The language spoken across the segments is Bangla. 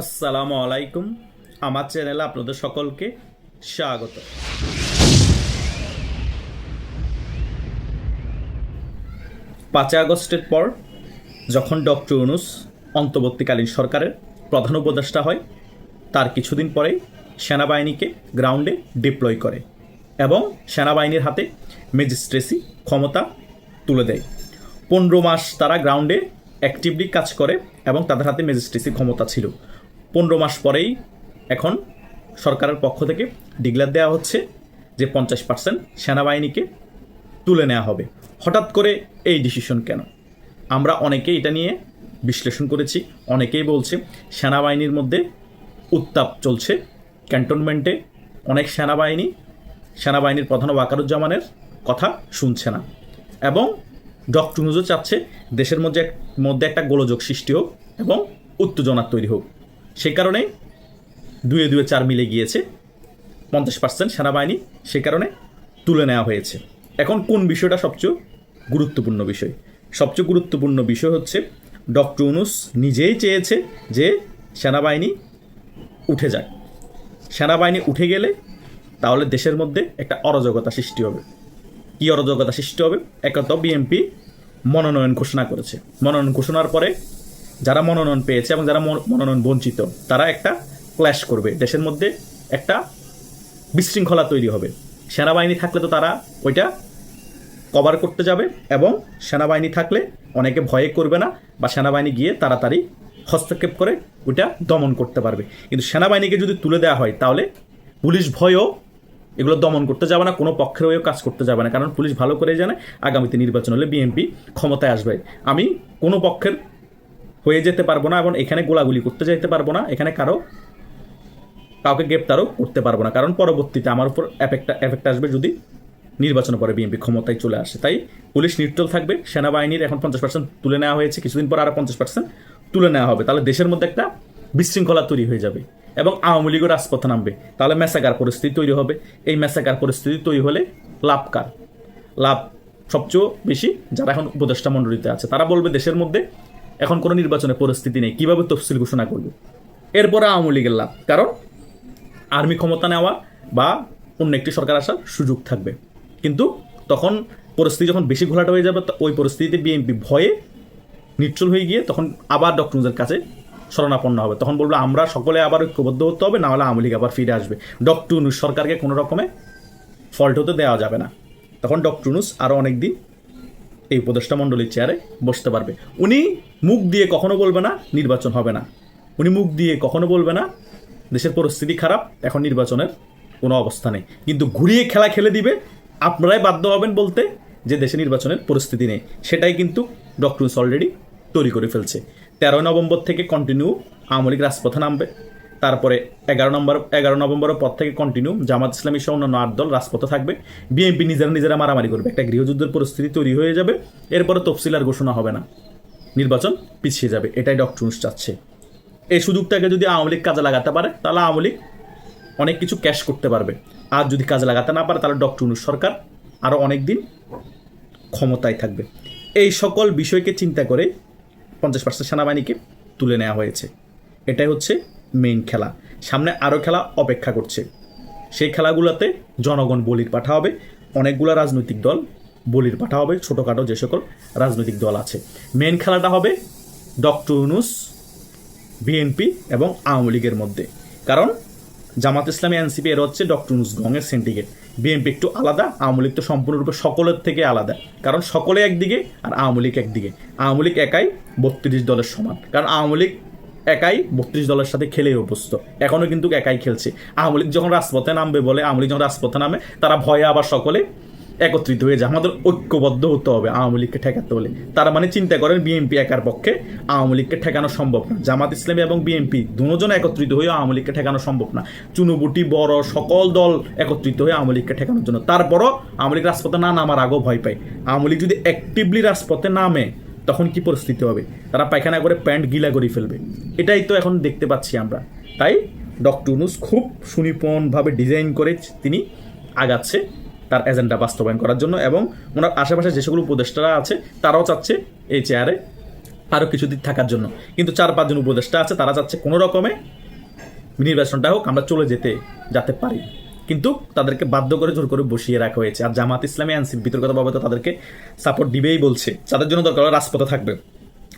আসসালামু আলাইকুম। আমার চ্যানেলে আপনাদের সকলকে স্বাগত। পাঁচই আগস্টের পর যখন ডক্টর ইউনুস অন্তর্বর্তীকালীন সরকারের প্রধান উপদেষ্টা হয়, তার কিছুদিন পরেই সেনাবাহিনীকে গ্রাউন্ডে ডিপ্লয় করে এবং সেনাবাহিনীর হাতে ম্যাজিস্ট্রেসি ক্ষমতা তুলে দেয়। পনেরো মাস তারা গ্রাউন্ডে অ্যাক্টিভলি কাজ করে এবং তাদের হাতে ম্যাজিস্ট্রেসি ক্ষমতা ছিল। পনেরো মাস পরেই এখন সরকারের পক্ষ থেকে ডিক্লেয়ার দেওয়া হচ্ছে যে পঞ্চাশ পার্সেন্ট সেনাবাহিনীকে তুলে নেওয়া হবে। হঠাৎ করে এই ডিসিশন কেন? আমরা অনেকেই এটা নিয়ে বিশ্লেষণ করেছি, অনেকেই বলছে সেনাবাহিনীর মধ্যে উত্তাপ চলছে, ক্যান্টনমেন্টে অনেক সেনাবাহিনী, সেনাবাহিনীর প্রধান ওয়াকারুজ্জামানের কথা শুনছে না। এবং ডক্টর নুজও চাচ্ছে দেশের মধ্যে মধ্যে একটা গোলযোগ সৃষ্টি হোক এবং উত্তেজনা তৈরি হোক। সেই কারণে দুয়ে দুয়ে চার মিলে গিয়েছে। পঞ্চাশ পার্সেন্ট সেনাবাহিনী সে কারণে তুলে নেওয়া হয়েছে। এখন কোন বিষয়টা সবচেয়ে গুরুত্বপূর্ণ বিষয়? সবচেয়ে গুরুত্বপূর্ণ বিষয় হচ্ছে ডক্টর ইউনুস নিজেই চেয়েছে যে সেনাবাহিনী উঠে যায় সেনাবাহিনী উঠে গেলে তাহলে দেশের মধ্যে একটা অরাজকতা সৃষ্টি হবে। কী অরাজকতা সৃষ্টি হবে? একত বিএনপি মনোনয়ন ঘোষণা করেছে। মনোনয়ন ঘোষণার পরে যারা মনোনয়ন পেয়েছে এবং যারা মন- মনোনয়ন বঞ্চিত, তারা একটা ক্ল্যাশ করবে। দেশের মধ্যে একটা বিশৃঙ্খলা তৈরি হবে। সেনাবাহিনী থাকলে তো তারা ওইটা কভার করতে যাবে এবং সেনাবাহিনী থাকলে অনেকে ভয়ে করবে না বা সেনাবাহিনী গিয়ে তাড়াতাড়ি হস্তক্ষেপ করে ওইটা দমন করতে পারবে। কিন্তু সেনাবাহিনীকে যদি তুলে দেওয়া হয়, তাহলে পুলিশ ভয়ও এগুলো দমন করতে যাবে না, কোনো পক্ষের হয়েও কাজ করতে যাবে না। কারণ পুলিশ ভালো করে জানে, আগামীতে নির্বাচন হলে বিএনপি ক্ষমতায় আসবে। আমি কোনো পক্ষের হয়ে যেতে পারব না এবং এখানে গোলাগুলি করতে যেতে পারব না, এখানে কারও কাউকে গ্রেপ্তারও করতে পারব না। কারণ পরবর্তীতে আমার উপর এফেক্ট এফেক্ট আসবে যদি নির্বাচন পরে বিএনপি ক্ষমতায় চলে আসে। তাই পুলিশ নিউট্রাল থাকবে, সেনাবাহিনীর এখন পঞ্চাশ পার্সেন্ট তুলে নেওয়া হয়েছে, কিছুদিন পর আরও পঞ্চাশ পার্সেন্ট তুলে নেওয়া হবে। তাহলে দেশের মধ্যে একটা বিশৃঙ্খলা তৈরি হয়ে যাবে এবং আওয়ামী লীগও রাজপথে নামবে। তাহলে মেসাকার পরিস্থিতি তৈরি হবে। এই মেসাকার পরিস্থিতি তৈরি হলে লাভ কার? লাভ সবচেয়ে বেশি যারা এখন উপদেষ্টা মণ্ডলীতে আছে। তারা বলবে দেশের মধ্যে এখন কোনো নির্বাচনের পরিস্থিতি নেই, কীভাবে তফসিল ঘোষণা করবে? এরপরে আওয়ামী লীগের লাভ, কারণ আর্মি ক্ষমতা নেওয়া বা অন্য একটি সরকার আসার সুযোগ থাকবে। কিন্তু তখন পরিস্থিতি যখন বেশি ঘোলাটা হয়ে যাবে ওই পরিস্থিতিতে বিএনপি ভয়ে নিশ্চল হয়ে গিয়ে তখন আবার ডক্টরদের কাছে শরণাপন্ন হবে। তখন বলব, আমরা সকলে আবার ঐক্যবদ্ধ হতে হবে না হলে আওয়ামী লীগ আবার ফিরে আসবে। ডক্টর সরকারকে কোনো রকমে ফল্ট হতে দেওয়া যাবে না। তখন ডক্টর আরও অনেক দিন এই উপদেষ্টা মণ্ডলীর চেয়ারে বসতে পারবে। উনি মুখ দিয়ে কখনো বলবে না, নির্বাচন হবে না। উনি মুখ দিয়ে কখনো বলবে না, দেশের পরিস্থিতি খারাপ, এখন নির্বাচনের কোনো অবস্থা নেই। কিন্তু ঘুরিয়ে খেলা খেলে দিবে, আপনারাই বাধ্য হবেন বলতে যে দেশে নির্বাচনের পরিস্থিতি নেই। সেটাই কিন্তু ডক্টর অলরেডি তৈরি করে ফেলছে। তেরোই নভেম্বর থেকে কন্টিনিউ আওয়ামী লীগ রাজপথে নামবে। তারপরে এগারো নম্বর, এগারো নভেম্বরের পর থেকে কন্টিনিউ জামাত ইসলামী সহ অন্যান্য আট দল রাজপথে থাকবে। বিএনপি নিজেরা নিজেরা মারামারি করবে। একটা গৃহযুদ্ধের পরিস্থিতি তৈরি হয়ে যাবে। এরপরে তফসিল আর ঘোষণা হবে না। নির্বাচন পিছিয়ে যাবে। এটাই ডক্টর ইউনূস চাচ্ছে। এই সুযোগটাকে যদি আওয়ামী লীগ কাজে লাগাতে পারে, তাহলে আওয়ামী লীগ অনেক কিছু ক্যাশ করতে পারবে। আর যদি কাজে লাগাতে না পারে, তাহলে ডক্টর ইউনূস সরকার আরও অনেক দিন ক্ষমতায় থাকবে। এই সকল বিষয়কে চিন্তা করে পঞ্চাশ পার্সেন্ট সেনাবাহিনীকে তুলে নেওয়া হয়েছে। এটাই হচ্ছে মেইন খেলা। সামনে আরও খেলা অপেক্ষা করছে। সেই খেলাগুলোতে জনগণ বলির পাঠা হবে, অনেকগুলো রাজনৈতিক দল বলির পাঠা হবে, ছোটোখাটো যে সকল রাজনৈতিক দল আছে। মেন খেলাটা হবে ডক্টর ইউনুস বিএনপি এবং আওয়ামী লীগের মধ্যে। কারণ জামাত ইসলামী এনসিপি এর হচ্ছে ডক্টর ইউনুস গঙের সিন্ডিকেট বিএনপি একটু আলাদা, আওয়ামী লীগ তো সম্পূর্ণরূপে সকলের থেকে আলাদা। কারণ সকলে একদিকে আর আওয়ামী লীগ একদিকে। আওয়ামী লীগ একাই বত্রিশ দলের সমান। কারণ আওয়ামী লীগ একাই বত্রিশ দলের সাথে খেলেই অভ্যস্ত। এখনও কিন্তু একাই খেলছে। আওয়ামী লীগ যখন রাজপথে নামবে বলে, আওয়ামী লীগ যখন রাজপথে নামে, তারা ভয়ে আবার সকলে একত্রিত হয়ে যায়। আমাদের ঐক্যবদ্ধ হতে হবে আওয়ামী লীগকে ঠেকাতে হলে। তারা মানে চিন্তা করেন বিএনপি একার পক্ষে আওয়ামী লীগকে ঠেকানো সম্ভব না। জামাত ইসলামী এবং বিএনপি দুজন একত্রিত হয়ে আওয়ামী লীগকে ঠেকানো সম্ভব না। চুনুবুটি, বড় সকল দল একত্রিত হয়ে আওয়ামী লীগকে ঠেকানোর জন্য। তারপরও আওয়ামী লীগ রাজপথে না নামার আগেও ভয় পায়। আওয়ামী লীগ যদি অ্যাক্টিভলি রাজপথে নামে তখন কি পরিস্থিতি হবে? তারা পায়খানা করে প্যান্ট গিলা করে ফেলবে। এটাই তো এখন দেখতে পাচ্ছি আমরা। তাই ডক্টর ইউনুস খুব সুনিপুণভাবে ডিজাইন করে তিনি আগাচ্ছে তার এজেন্ডা বাস্তবায়ন করার জন্য এবং ওনার আশেপাশে যে সকল উপদেষ্টারা আছে, তারাও চাচ্ছে এই চেয়ারে আরও কিছুদিন থাকার জন্য। কিন্তু চার পাঁচজন উপদেষ্টা আছে, তারা চাচ্ছে কোনো রকমে নির্বাচনটা হোক, আমরা চলে যেতে, যাতে পারি। কিন্তু তাদেরকে বাধ্য করে জোর করে বসিয়ে রাখা হয়েছে। আর জামাত ইসলামী এনসিপি বিতর্কতা বাবদ তাদেরকে সাপোর্ট দিবেই বলছে। তাদের জন্য দরকার রাজপথে থাকবে।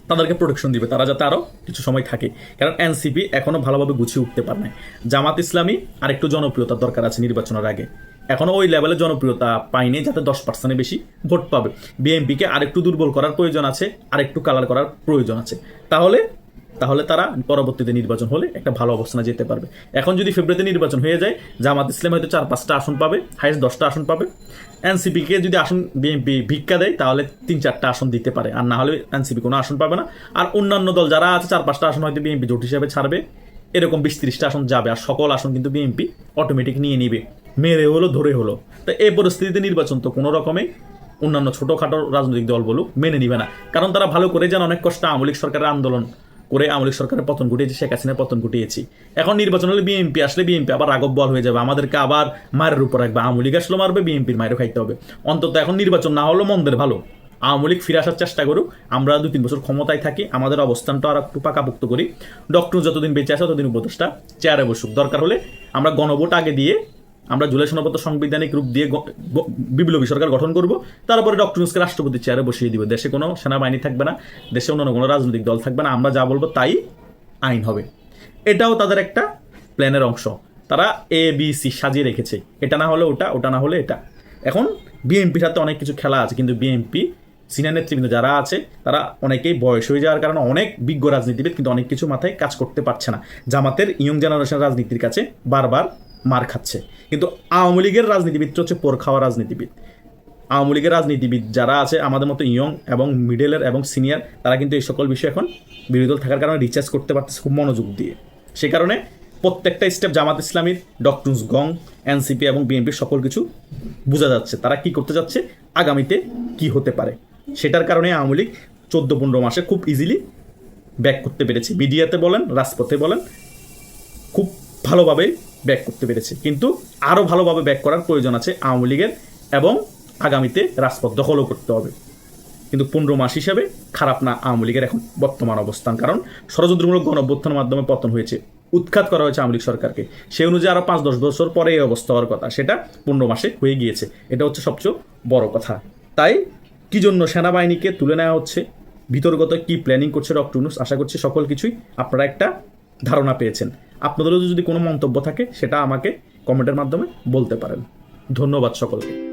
তাদেরকে প্রোটেকশন দিবে। তারা যাতে আরও কিছু সময় থাকে। কারণ এনসিপি এখনও ভালোভাবে গুছিয়ে উঠতে পারে না জামাত ইসলামী আরেকটু জনপ্রিয়তার দরকার আছে নির্বাচনের আগে। এখনও ওই লেভেলে জনপ্রিয়তা পায়নি, যাতে দশ পার্সেন্টের বেশি ভোট পাবে। বিএনপিকে আরেকটু দুর্বল করার প্রয়োজন আছে, আরেকটু কালার করার প্রয়োজন আছে। তাহলে তাহলে তারা পরবর্তীতে নির্বাচন হলে একটা ভালো অবস্থানে যেতে পারবে। এখন যদি ফেব্রুয়ারিতে নির্বাচন হয়ে যায়, জামাত ইসলাম হয়তো চার, পাঁচটা আসন পাবে হাইস্ট দশটা আসন পাবে। এনসিপিকে যদি আসন বিএনপি ভিক্ষা দেয়, তাহলে তিন, চারটা আসন দিতে পারে। আর না হলে এনসিপি কোনো আসন পাবে না। আর অন্যান্য দল যারা আছে, চার, পাঁচটা আসন হয়তো বিএনপি জোট হিসাবে ছাড়বে। এরকম বিশ, ত্রিশটা আসন যাবে। আর সকল আসন কিন্তু বিএনপি অটোমেটিক নিয়ে নিবে। মেরে হলো, ধরে হলো। তো এই পরিস্থিতিতে নির্বাচন তো কোনো রকমে অন্যান্য ছোটোখাটো রাজনৈতিক দল বলুক মেনে নিবে না। কারণ তারা ভালো করে যান অনেক কষ্ট আওয়ামী লীগ সরকারের আন্দোলন করে আওয়ামী লীগ সরকারের পতন ঘটিয়েছি, শেখ হাসিনার পতন ঘটিয়েছি। এখন নির্বাচন হলে বিএনপি আসলে বিএনপি আবার রাগব বল হয়ে যাবে, আমাদেরকে আবার মায়ের উপর রাখবে, আওয়ামী লীগ আসলে মারবে, বিএনপির মায়েরও খাইতে হবে। অন্তত এখন নির্বাচন না হলেও মন্দের ভালো। আওয়ামী লীগ ফিরে আসার চেষ্টা করুক, আমরা দু তিন বছর ক্ষমতায় থাকি, আমাদের অবস্থানটা আর একটু পাকাপুক্ত করি। ডক্টর যতদিন বেঁচে আসে ততদিন উপদেষ্টা চেয়ারে বসুক। দরকার হলে আমরা গণভোট আগে দিয়ে আমরা জুলাই সনবদ্ধ সাংবিধানিক রূপ দিয়ে বিপ্লবী সরকার গঠন করব। তারপরে ডক্টর ইউনুসকে রাষ্ট্রপতির চেয়ারে বসিয়ে দিব। দেশে কোনো সেনাবাহিনী থাকবে না, দেশে অন্যান্য কোনো রাজনৈতিক দল থাকবে না, আমরা যা বলব তাই আইন হবে। এটাও তাদের একটা প্ল্যানের অংশ। তারা এ বি সি সাজিয়ে রেখেছে। এটা না হলে ওটা ওটা না হলে এটা। এখন বিএনপির সাথে অনেক কিছু খেলা আছে, কিন্তু বিএনপি সিনিয়র নেতৃবৃন্দ যারা আছে, তারা অনেকেই বয়স হয়ে যাওয়ার কারণে অনেক বিজ্ঞ রাজনীতিবিদ কিন্তু অনেক কিছু মাথায় কাজ করতে পারছে না। জামাতের ইয়ং জেনারেশন রাজনীতির কাছে বারবার মার খাচ্ছে। কিন্তু আওয়ামী লীগের রাজনীতিবিদটা হচ্ছে পোর খাওয়া রাজনীতিবিদ। আওয়ামী লীগের রাজনীতিবিদ যারা আছে, আমাদের মতো ইয়ং এবং মিডলের এবং সিনিয়র তারা কিন্তু এই সকল বিষয় এখন বিরোধী দল থাকার কারণে রিচার্জ করতে পারতেছে খুব মনোযোগ দিয়ে। সে কারণে প্রত্যেকটা স্টেপ জামাত ইসলামীর ডক্টরস গং এনসিপি এবং বিএনপির সকল কিছু বোঝা যাচ্ছে। তারা কি করতে যাচ্ছে, আগামীতে কি হতে পারে? সেটার কারণে আওয়ামী লীগ চোদ্দ পনেরো মাসে খুব ইজিলি ব্যাক করতে পেরেছে। মিডিয়াতে বলেন, রাজপথে বলেন, খুব ভালোভাবে ব্যাক করতে পেরেছে। কিন্তু আরও ভালোভাবে ব্যাক করার প্রয়োজন আছে আওয়ামী লীগের এবং আগামীতে রাজপথ দখলও করতে হবে। কিন্তু পনেরো মাস হিসাবে খারাপ না আওয়ামী লীগের এখন বর্তমান অবস্থান। কারণ ষড়যন্ত্রমূলক গণঅভ্যুত্থানের মাধ্যমে পতন হয়েছে, উৎখাত করা হয়েছে আওয়ামী লীগ সরকারকে। সেই অনুযায়ী আরও পাঁচ দশ বছর পরে এই অবস্থা হওয়ার কথা, সেটা পনেরো মাসে হয়ে গিয়েছে। এটা হচ্ছে সবচেয়ে বড় কথা। তাই কি জন্য সেনাবাহিনীকে তুলে নেওয়া হচ্ছে? ভিতরগত কি প্ল্যানিং করছে ডক্টর আশা করছি সকল কিছুই আপনারা একটা ধারণা পেয়েছেন। আপনাদেরও যদি কোনো মন্তব্য থাকে সেটা আমাকে কমেন্টের মাধ্যমে বলতে পারেন। ধন্যবাদ সকলকে।